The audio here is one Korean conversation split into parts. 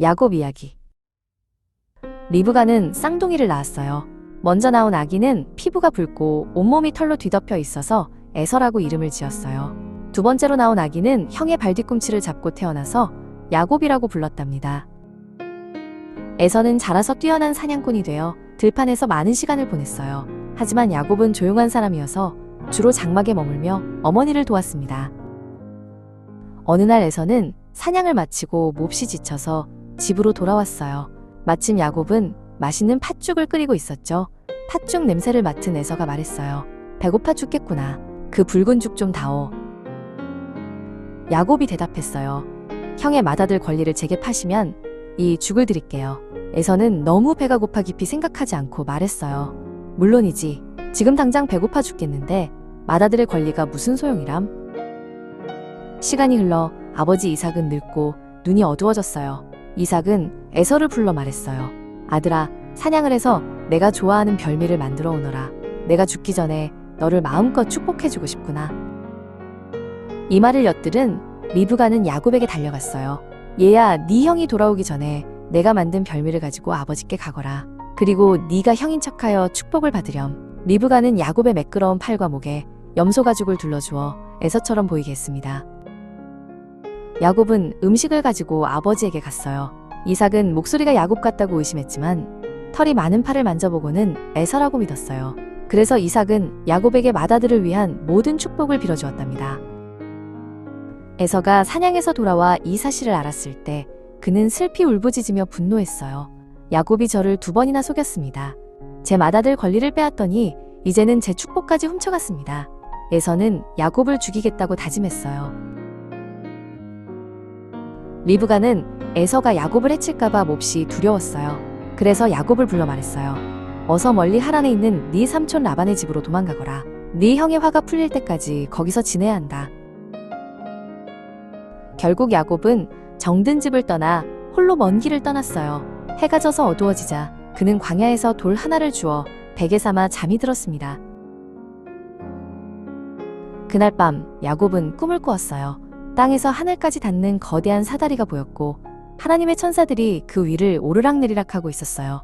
야곱 이야기. 리브가는 쌍둥이를 낳았어요. 먼저 나온 아기는 피부가 붉고 온몸이 털로 뒤덮여 있어서 에서라고 이름을 지었어요. 두 번째로 나온 아기는 형의 발뒤꿈치를 잡고 태어나서 야곱이라고 불렀답니다. 에서는 자라서 뛰어난 사냥꾼이 되어 들판에서 많은 시간을 보냈어요. 하지만 야곱은 조용한 사람이어서 주로 장막에 머물며 어머니를 도왔습니다. 어느 날 에서는 사냥을 마치고 몹시 지쳐서 집으로 돌아왔어요. 마침 야곱은 맛있는 팥죽을 끓이고 있었죠. 팥죽 냄새를 맡은 에서가 말했어요. 배고파 죽겠구나. 그 붉은 죽 좀 다오. 야곱이 대답했어요. 형의 맏아들 권리를 제게 파시면 이 죽을 드릴게요. 에서는 너무 배가 고파 깊이 생각하지 않고 말했어요. 물론이지. 지금 당장 배고파 죽겠는데 맏아들의 권리가 무슨 소용이람? 시간이 흘러 아버지 이삭은 늙고 눈이 어두워졌어요. 이삭은 에서를 불러 말했어요. 아들아, 사냥을 해서 내가 좋아하는 별미를 만들어 오너라. 내가 죽기 전에 너를 마음껏 축복해주고 싶구나. 이 말을 엿들은 리브가는 야곱에게 달려갔어요. 얘야, 네 형이 돌아오기 전에 내가 만든 별미를 가지고 아버지께 가거라. 그리고 네가 형인 척하여 축복을 받으렴. 리브가는 야곱의 매끄러운 팔과 목에 염소 가죽을 둘러주어 에서처럼 보이게 했습니다. 야곱은 음식을 가지고 아버지에게 갔어요. 이삭은 목소리가 야곱 같다고 의심했지만 털이 많은 팔을 만져보고는 에서라고 믿었어요. 그래서 이삭은 야곱에게 맏아들을 위한 모든 축복을 빌어주었답니다. 에서가 사냥에서 돌아와 이 사실을 알았을 때 그는 슬피 울부짖으며 분노했어요. 야곱이 저를 두 번이나 속였습니다. 제 맏아들 권리를 빼앗더니 이제는 제 축복까지 훔쳐갔습니다. 에서는 야곱을 죽이겠다고 다짐했어요. 리브가는 에서가 야곱을 해칠까봐 몹시 두려웠어요. 그래서 야곱을 불러 말했어요. 어서 멀리 하란에 있는 네 삼촌 라반의 집으로 도망가거라. 네 형의 화가 풀릴 때까지 거기서 지내야 한다. 결국 야곱은 정든 집을 떠나 홀로 먼 길을 떠났어요. 해가 져서 어두워지자 그는 광야에서 돌 하나를 주워 베개 삼아 잠이 들었습니다. 그날 밤 야곱은 꿈을 꾸었어요. 땅에서 하늘까지 닿는 거대한 사다리가 보였고 하나님의 천사들이 그 위를 오르락내리락 하고 있었어요.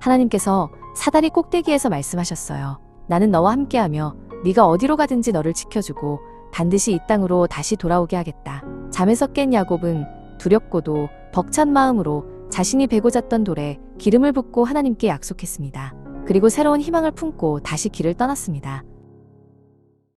하나님께서 사다리 꼭대기에서 말씀하셨어요. 나는 너와 함께하며 네가 어디로 가든지 너를 지켜주고 반드시 이 땅으로 다시 돌아오게 하겠다. 잠에서 깬 야곱은 두렵고도 벅찬 마음으로 자신이 베고 잤던 돌에 기름을 붓고 하나님께 약속했습니다. 그리고 새로운 희망을 품고 다시 길을 떠났습니다.